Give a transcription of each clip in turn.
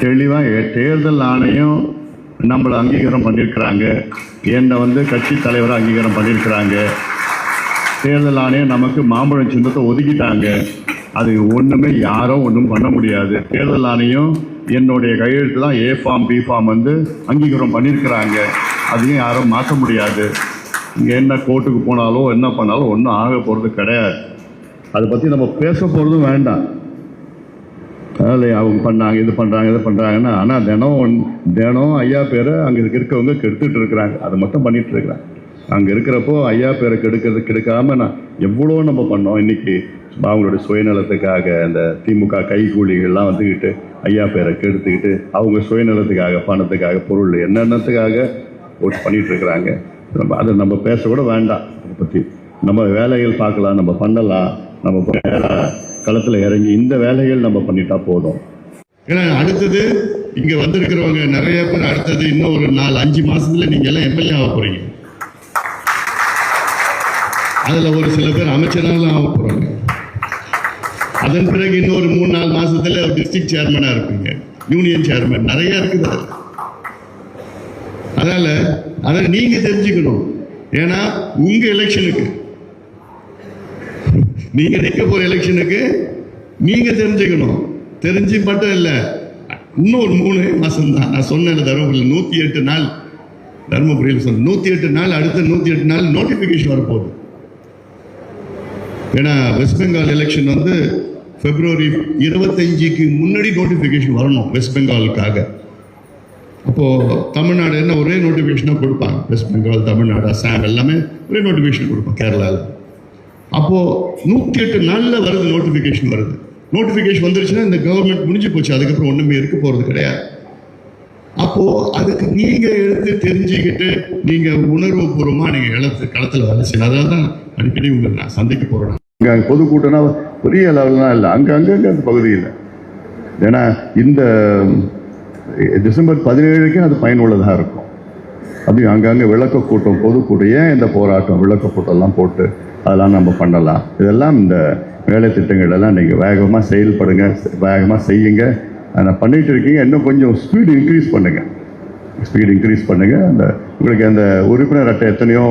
தெளிவாக தேர்தல் ஆணையம் நம்மளை அங்கீகாரம் பண்ணியிருக்கிறாங்க. என்னை வந்து கட்சி தலைவரை அங்கீகாரம் பண்ணியிருக்கிறாங்க. தேர்தல் ஆணையம் நமக்கு மாம்பழம் சின்னத்தை ஒதுக்கிட்டாங்க. அது ஒன்றுமே யாரும் ஒன்றும் பண்ண முடியாது. தேர்தல் ஆணையம் என்னுடைய கையெழுத்து தான் ஏ ஃபார்ம் பி ஃபார்ம் வந்து அங்கீகாரம் பண்ணியிருக்கிறாங்க. அதையும் யாரும் மாற்ற முடியாது. இங்கே என்ன கோர்ட்டுக்கு போனாலோ என்ன பண்ணாலும் ஒன்றும் ஆக போகிறது கிடையாது. அதை பற்றி நம்ம பேச போகிறதும் வேண்டாம். அதனால் அவங்க பண்ணாங்க இது பண்ணுறாங்க இது பண்ணுறாங்கன்னா ஆனால் தினம் ஒன்- தினம் ஐயா பேரை அங்கே இருக்கவங்க கெடுத்துட்டு இருக்கிறாங்க. அதை மட்டும் பண்ணிகிட்டு இருக்கிறாங்க. அங்கே இருக்கிறப்போ ஐயா பேரை கெடுக்கிறது கெடுக்காமல் நான் எவ்வளோ நம்ம பண்ணோம் இன்றைக்கி அவங்களுடைய சுயநலத்துக்காக அந்த திமுக கைகூலிகள்லாம் வந்துக்கிட்டு ஐயா பேரை கெடுத்துக்கிட்டு அவங்க சுயநலத்துக்காக பணத்துக்காக பொருள் என்னென்னத்துக்காக ஓட்டு பண்ணிகிட்டு இருக்கிறாங்க. நம்ம அதை நம்ம பேச கூட வேண்டாம். அதை பற்றி நம்ம வேலைகள் பார்க்கலாம் நம்ம பண்ணலாம். நம்ம களத்தில் இறங்கி இந்த வேலைகள் நம்ம பண்ணிட்டா போதும். ஏன்னா அடுத்தது இங்க வந்திருக்கிறவங்க நிறைய பேர் அடுத்தது இன்னும் ஒரு நாலு அஞ்சு மாசத்துல நீங்க எல்லாம் எம்எல்ஏ ஆக போறீங்க. அதுல ஒரு சில பேர் அமைச்சராலும் ஆக போறாங்க. அதன் பிறகு இன்னொரு மூணு நாலு மாசத்துல டிஸ்ட்ரிக்ட் சேர்மனா இருப்பீங்க. யூனியன் சேர்மன் நிறைய இருக்குது அதனால் அதனால அதை நீங்க தெரிஞ்சுக்கணும். ஏன்னா உங்க எலெக்ஷனுக்கு நீங்க நிற்க போற எலெக்ஷனுக்கு நீங்க தெரிஞ்சுக்கணும். தெரிஞ்சு மட்டும் இன்னும் இன்னொரு மூணு மாசம் தான். நான் சொன்னேன் தருமபுரியில் நூத்தி எட்டு நாள். தருமபுரியில் சொன்ன நூத்தி எட்டு நாள் அடுத்த நூத்தி எட்டு நாள் நோட்டிபிகேஷன் வரப்போகுது. ஏன்னா வெஸ்ட் பெங்கால் எலெக்ஷன் வந்து பிப்ரவரி இருபத்தஞ்சிக்கு முன்னாடி நோட்டிபிகேஷன் வரணும் வெஸ்ட் பெங்காலுக்காக அப்போது தமிழ்நாடு என்ன ஒரே நோட்டிஃபிகேஷனாக கொடுப்பாங்க. வெஸ்ட் பெங்கால் தமிழ்நாடு அசாம் எல்லாமே ஒரே நோட்டிஃபிகேஷன் கொடுப்பாங்க கேரளாவில் அப்போ நூற்றி எட்டு நாளில் வருது நோட்டிஃபிகேஷன் வருது. நோட்டிஃபிகேஷன் வந்துருச்சுன்னா இந்த கவர்மெண்ட் முடிஞ்சு போச்சு. அதுக்கப்புறம் ஒன்றுமே இருக்க போகிறது கிடையாது. அப்போது அதுக்கு நீங்கள் எடுத்து தெரிஞ்சுக்கிட்டு நீங்கள் உணர்வு பூர்வமாக நீங்கள் இழத்து களத்தில் வேலை செய்யணும் அதனால தான் அடிக்கடி உங்களை நான் சந்திக்க போகிறேன் இங்கே அங்கே பொதுக்கூட்டம்னா பெரிய லெவல்லாம் இல்லை. அங்கே அங்கங்கே அந்த பகுதியில் ஏன்னா இந்த டிசம்பர் பதினேழுக்கே அது பயனுள்ளதாக இருக்கும். அப்படி அங்கங்கே விளக்க கூட்டம் பொதுக்கூட்டம். ஏன் இந்த போராட்டம் விளக்க கூட்டம்லாம் போட்டு அதெல்லாம் நம்ம பண்ணலாம். இதெல்லாம் இந்த வேலை திட்டங்கள் எல்லாம் நீங்கள் வேகமாக செயல்படுங்க வேகமாக செய்யுங்க. அதை பண்ணிட்டு இருக்கீங்க. இன்னும் கொஞ்சம் ஸ்பீடு இன்க்ரீஸ் பண்ணுங்கள் ஸ்பீடு இன்க்ரீஸ் பண்ணுங்கள் அந்த உங்களுக்கு அந்த உறுப்பினர் அட்டை எத்தனையோ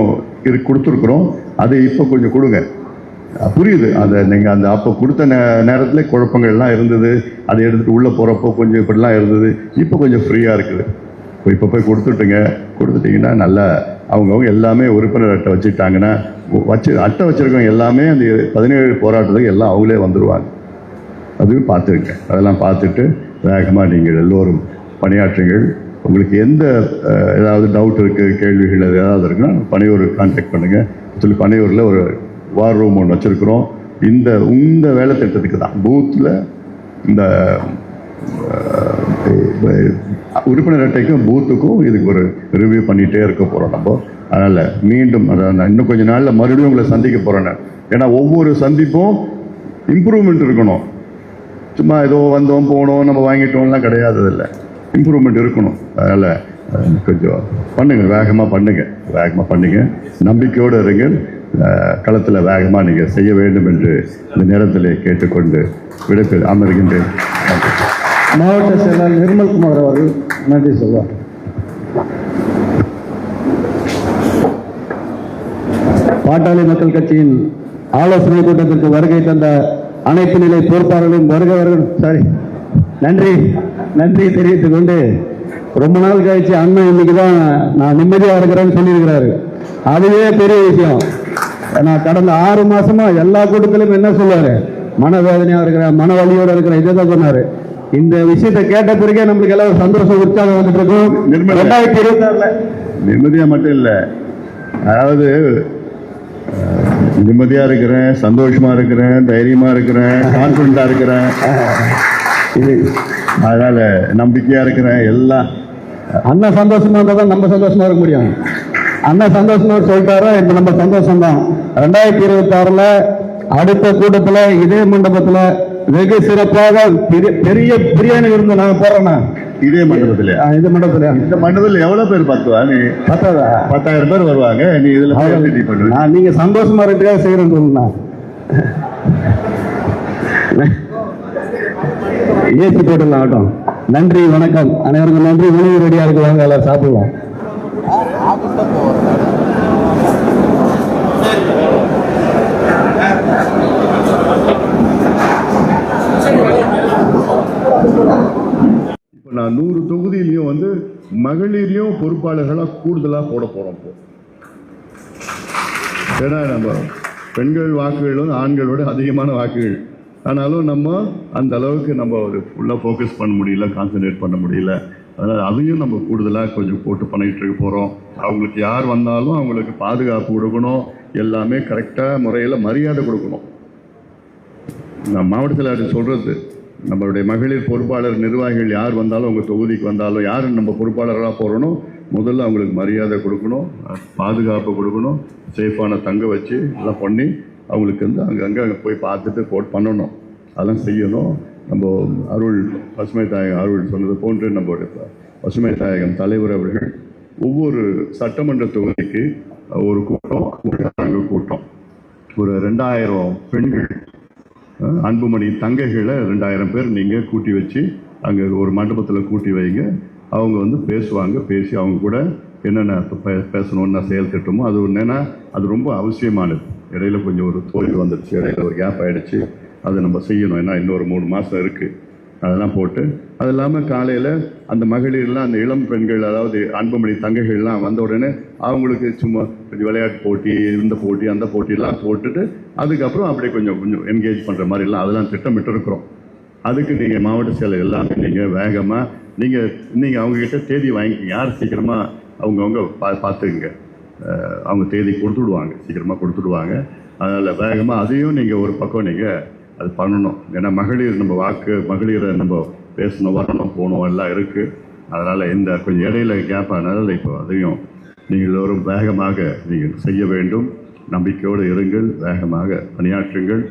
இரு கொடுத்துருக்குறோம். அதை இப்போ கொஞ்சம் கொடுங்க. புரியுது. அதை நீங்கள் அந்த அப்போ கொடுத்த நே நேரத்தில் குழப்பங்கள்லாம் இருந்தது. அதை எடுத்துகிட்டு உள்ளே போகிறப்போ கொஞ்சம் இப்படிலாம் இருந்தது. இப்போ கொஞ்சம் ஃப்ரீயாக இருக்குது. இப்போ இப்போ போய் கொடுத்துட்டுங்க. கொடுத்துட்டிங்கன்னா நல்லா அவங்கவுங்க எல்லாமே உறுப்பினர் அட்டை வச்சுக்கிட்டாங்கன்னா வச்சு அட்டை வச்சுருக்கவங்க எல்லாமே அந்த பதினேழு போராட்டத்துக்கு எல்லாம் அவங்களே வந்துடுவாங்க அதுவும் பார்த்துருக்கேன். அதெல்லாம் பார்த்துட்டு வேகமாக நீங்கள் எல்லோரும் பணியாற்றுங்கள். உங்களுக்கு எந்த ஏதாவது டவுட் இருக்குது கேள்விகள் அது ஏதாவது இருக்குன்னா பனையூர் கான்டாக்ட் பண்ணுங்கள் சொல்லி பனையூரில் ஒரு வார் ரூம் ஒன்று வச்சுருக்குறோம். இந்த இந்த வேலை திட்டத்துக்கு தான் பூத்தில் இந்த உறுப்பினர் அட்டைக்கும் பூத்துக்கும் இதுக்கு ஒரு ரிவ்யூ பண்ணிகிட்டே இருக்க போகிறோம் நம்ம. அதனால் மீண்டும் அதான் நான் இன்னும் கொஞ்சம் நாளில் மறுபடியும் உங்களை சந்திக்க போகிறேன் ஏன்னா ஒவ்வொரு சந்திப்பும் இம்ப்ரூவ்மெண்ட் இருக்கணும். சும்மா ஏதோ வந்தோம் போனோம் நம்ம வாங்கிட்டோம்லாம் கிடையாது இல்லை இம்ப்ரூவ்மெண்ட் இருக்கணும். அதனால் கொஞ்சம் பண்ணுங்கள் வேகமாக பண்ணுங்கள் வேகமாக பண்ணுங்கள் நம்பிக்கையோடு இருங்கள் களத்தில் வேகமாக நீங்கள் செய்ய வேண்டும் என்று இந்த நேரத்தில் கேட்டுக்கொண்டு விடைபெறு அமர்கின்றேன். நன்றி. மாவட்ட செயலாளர் நிர்மல்குமார் அவர்கள் நன்றி சொல்வார். பாட்டாளி மக்கள் கட்சியின் ஆலோசனை கூட்டத்திற்கு வருகை தந்த அனைத்து நிலை பொறுப்பாளர்களும் வருக சாரி நன்றி நன்றி தெரிவித்துக் கொண்டு ரொம்ப நாள் கழிச்சு அண்ணன் இன்னைக்கு தான் நான் நிம்மதியாக இருக்கிறேன்னு சொல்லியிருக்கிறாரு. அதுவே பெரிய விஷயம். நான் கடந்த ஆறு மாசமா எல்லா கூட்டத்திலும் என்ன சொல்லுவாரு? மனவேதனையாக இருக்கிறேன் மனவலியோட இருக்கிறேன் இதை தான் சொன்னாரு. இந்த விஷயத்தை கேட்ட பிறகே நம்மளுக்கு எல்லாம் சந்தோஷம் உற்சாகம் வந்துட்டு இருக்கும். ரெண்டாயிரத்தி இருபத்தி ஆறுல நிம்மதியாக மட்டும் இல்லை. அதாவது நிம்மதியா இருக்கிறேன் சந்தோஷமா இருக்கிறேன் தைரியமா இருக்கிறேன் கான்ஃபிடண்டா இருக்கிறேன். அதனால நம்பிக்கையா இருக்கிறேன் எல்லாம். அண்ணன் சந்தோஷமா இருந்தா தான் நம்ம சந்தோஷமா இருக்க முடியும். அண்ணன் சந்தோஷமா சொல்லிட்டாரோ இப்ப நம்ம சந்தோஷம் தான் ரெண்டாயிரத்தி இருபத்தி ஆறுல அடுத்த கூட்டத்துல இதே மண்டபத்துல வெகு சிறப்பாக பெரிய- பெரிய பிரியாணி விருந்து நாங்க போடுறோம்னா இதே மண்டபத்துல. இந்த மண்டபத்துல. இந்த மண்டபத்தில் எவ்வளவு பேர் பார்த்துவா நீ பத்தாதா? பத்தாயிரம் பேர் வருவாங்க. நீ இதுல நான் நீங்க சந்தோஷமா இருக்கிறதுக்காக செய்யறேன்னு சொல்லுண்ணா ஏசி போட்டுடலாம் ஆகட்டும் நன்றி வணக்கம். அனைவருக்கும் நன்றி. உணவு ரெடியா இருக்கு வாங்க எல்லாம் சாப்பிடலாம் இப்போ நான் நூறு தொகுதியிலையும் வந்து மகளிரையும் பொறுப்பாளர்களாக கூடுதலாக போட போகிறோம் இப்போ ஏன்னா நம்ம பெண்கள் வாக்குகள் வந்து ஆண்களோட அதிகமான வாக்குகள். ஆனாலும் நம்ம அந்த அளவுக்கு நம்ம ஒரு ஃபுல்லாக ஃபோக்கஸ் பண்ண முடியல கான்சென்ட்ரேட் பண்ண முடியல. அதனால் அதையும் நம்ம கூடுதலாக கொஞ்சம் போட்டு பண்ணிகிட்டு இருக்க போகிறோம் அவங்களுக்கு யார் வந்தாலும் அவங்களுக்கு பாதுகாப்பு கொடுக்கணும். எல்லாமே கரெக்டாக முறையில் மரியாதை கொடுக்கணும். நான் மாவட்டத்தில் அது சொல்கிறது நம்மளுடைய மகளிர் பொறுப்பாளர் நிர்வாகிகள் யார் வந்தாலும் உங்கள் தொகுதிக்கு வந்தாலும் யார் நம்ம பொறுப்பாளராக போகிறோனோ முதல்ல அவங்களுக்கு மரியாதை கொடுக்கணும் பாதுகாப்பு கொடுக்கணும் சேஃபான தங்க வச்சு எல்லாம் பண்ணி அவங்களுக்கு வந்து அங்கங்கே அங்கே போய் பார்த்துட்டு கோட் பண்ணணும். அதெல்லாம் செய்யணும். நம்ம அருள் பசுமை தாயகம் அருள் சொன்னது போன்று நம்மளுடைய பசுமை தாயகம் தலைவர் அவர்கள் ஒவ்வொரு சட்டமன்ற தொகுதிக்கு ஒரு கூட்டம் ஒரு கூட்டம். ஒரு ரெண்டாயிரம் பெண்கள் அன்புமணி தங்கைகளை ரெண்டாயிரம் பேர் நீங்கள் கூட்டி வச்சு அங்கே ஒரு மண்டபத்தில் கூட்டி வைங்க. அவங்க வந்து பேசுவாங்க பேசி அவங்க கூட என்னென்ன பே- பேசணும்னு செயல் திட்டமோ அது ஒன்றுன்னா அது ரொம்ப அவசியமானது. இடையில கொஞ்சம் ஒரு தோல்வி வந்துடுச்சு இடையில ஒரு கேப் ஆகிடுச்சு அதை நம்ம செய்யணும். ஏன்னா இன்னொரு மூணு மாதம் இருக்குது அதெல்லாம் போட்டு அது இல்லாமல் காலையில் அந்த மகளிர்லாம் அந்த இளம் பெண்கள் அதாவது அன்புமணி தங்கைகள்லாம் வந்த உடனே அவங்களுக்கு சும்மா கொஞ்சம் விளையாட்டு போட்டி இந்த போட்டி அந்த போட்டியெல்லாம் போட்டுட்டு அதுக்கப்புறம் அப்படியே கொஞ்சம் கொஞ்சம் என்கேஜ் பண்ணுற மாதிரிலாம் அதெல்லாம் திட்டமிட்டு இருக்கிறோம் அதுக்கு நீங்கள் மாவட்ட செயலர் எல்லாமே நீங்கள் வேகமாக நீங்கள் நீங்கள் அவங்கக்கிட்ட தேதி வாங்கிக்கோங்க. யார் சீக்கிரமாக அவங்கவுங்க பா பார்த்துக்குங்க அவங்க தேதி கொடுத்துடுவாங்க. சீக்கிரமாக கொடுத்துடுவாங்க. அதனால் வேகமாக அதையும் நீங்கள் ஒரு பக்கம் நீங்கள் அது பண்ணணும். ஏன்னா மகளிர் நம்ம வாக்கு மகளிரை நம்ம பேசணும் வரணும் போகணும் எல்லாம் இருக்குது அதனால் இந்த கொஞ்சம் இடையில கேப் ஆனதால் இப்போ அதையும் நீங்கள் எல்லோரும் வேகமாக நீங்கள் செய்ய வேண்டும். நம்பிக்கையோடு இருங்கள். வேகமாக பணியாற்றுங்கள்.